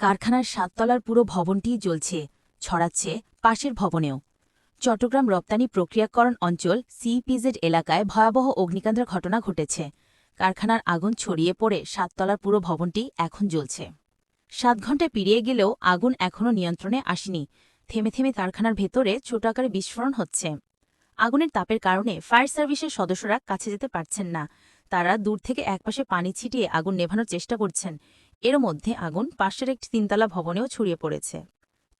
কারখানার সাততলার পুরো ভবনটিই জ্বলছে, ছড়াচ্ছে পাশের ভবনেও। চট্টগ্রাম রপ্তানি প্রক্রিয়াকরণ অঞ্চল সিপিজেড এলাকায় ভয়াবহ অগ্নিকাণ্ডের ঘটনা ঘটেছে। কারখানার আগুন ছড়িয়ে পড়ে সাততলার পুরো ভবনটি এখন জ্বলছে। সাত ঘণ্টা পেরিয়ে গেলেও আগুন এখনও নিয়ন্ত্রণে আসেনি। থেমে থেমে কারখানার ভেতরে ছোট আকারে বিস্ফোরণ হচ্ছে। আগুনের তাপের কারণে ফায়ার সার্ভিসের সদস্যরা কাছে যেতে পারছেন না। তারা দূর থেকে একপাশে পানি ছিটিয়ে আগুন নেভানোর চেষ্টা করছেন। এর মধ্যে আগুন পাশের একটি তিনতলা ভবনেও ছড়িয়ে পড়েছে।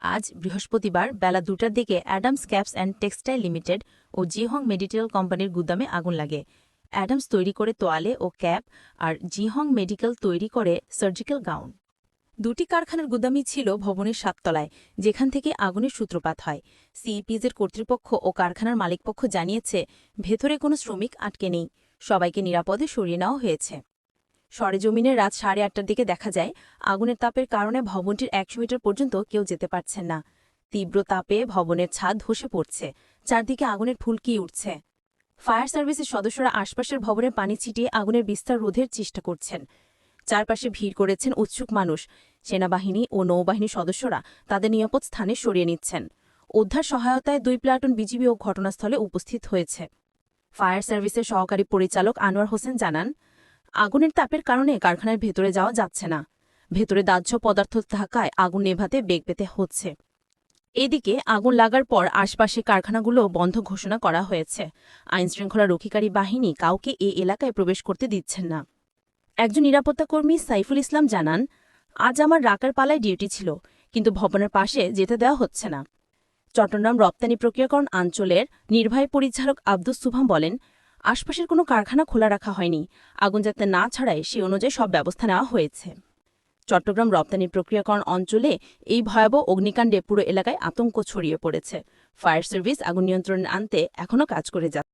আজ বৃহস্পতিবার বেলা দুটার দিকে Adams Caps and textile limited O Jihong medical কোম্পানির গুদামে আগুন লাগে। অ্যাডামস তৈরি করে তোয়ালে ও ক্যাপ আর জিহং মেডিকেল তৈরি করে সার্জিক্যাল গাউন। দুটি কারখানার গুদামই ছিল ভবনের সাততলায়, যেখান থেকে আগুনের সূত্রপাত হয়। সিইপিজের কর্তৃপক্ষ ও কারখানার মালিকপক্ষ জানিয়েছে, ভেতরে কোনো শ্রমিক আটকে নেই। সবাইকে নিরাপদে সরিয়ে নেওয়া হয়েছে। সরেজমিনের রাত সাড়ে আটটার দিকে দেখা যায়, আগুনের তাপের কারণে ভবনটির একশো মিটার পর্যন্ত কেউ যেতে পারছেন না। তীব্র তাপে ভবনের ছাদ ধসে পড়ছে, চারদিকে আগুনের ফুলকি উঠছে। ফায়ার সার্ভিসের সদস্যরা আশপাশের ভবনে পানি ছিটিয়ে আগুনের বিস্তার রোধের চেষ্টা করছেন। চারপাশে ভিড় করেছেন উৎসুক মানুষ। সেনাবাহিনী ও নৌবাহিনীর সদস্যরা তাদের নিরাপদ স্থানে সরিয়ে নিচ্ছেন। উদ্ধার সহায়তায় দুই প্লাটুন বিজিবিও ঘটনাস্থলে উপস্থিত হয়েছে। ফায়ার সার্ভিসের সহকারী পরিচালক আনোয়ার হোসেন জানান আগুনের তাপের কারণে কারখানার ভেতরে যাওয়া যাচ্ছে না। ভেতরে দাহ্য পদার্থ থাকায় আগুন নেভাতে বেগ পেতে হচ্ছে। এদিকে আগুন লাগার পর আশপাশে কারখানাগুলো বন্ধ ঘোষণা করা হয়েছে। আইনশৃঙ্খলা রক্ষীকারী বাহিনী কাউকে এ এলাকায় প্রবেশ করতে দিচ্ছেন না। একজন নিরাপত্তাকর্মী সাইফুল ইসলাম জানান, আজ আমার রাকার পালায় ডিউটি ছিল, কিন্তু ভবনের পাশে যেতে দেওয়া হচ্ছে না। চট্টগ্রাম রপ্তানি প্রক্রিয়াকরণ অঞ্চলের নির্বাহী পরিচালক আব্দুস সুভাম বলেন আশপাশের কোনো কারখানা খোলা রাখা হয়নি। আগুন যাতে না ছাড়ায়, সে অনুযায়ী সব ব্যবস্থা নেওয়া হয়েছে। চট্টগ্রাম রপ্তানি প্রক্রিয়াকরণ অঞ্চলে এই ভয়াবহ অগ্নিকাণ্ডে পুরো এলাকায় আতঙ্ক ছড়িয়ে পড়েছে। ফায়ার সার্ভিস আগুন নিয়ন্ত্রণে আনতে এখনও কাজ করে যাচ্ছে।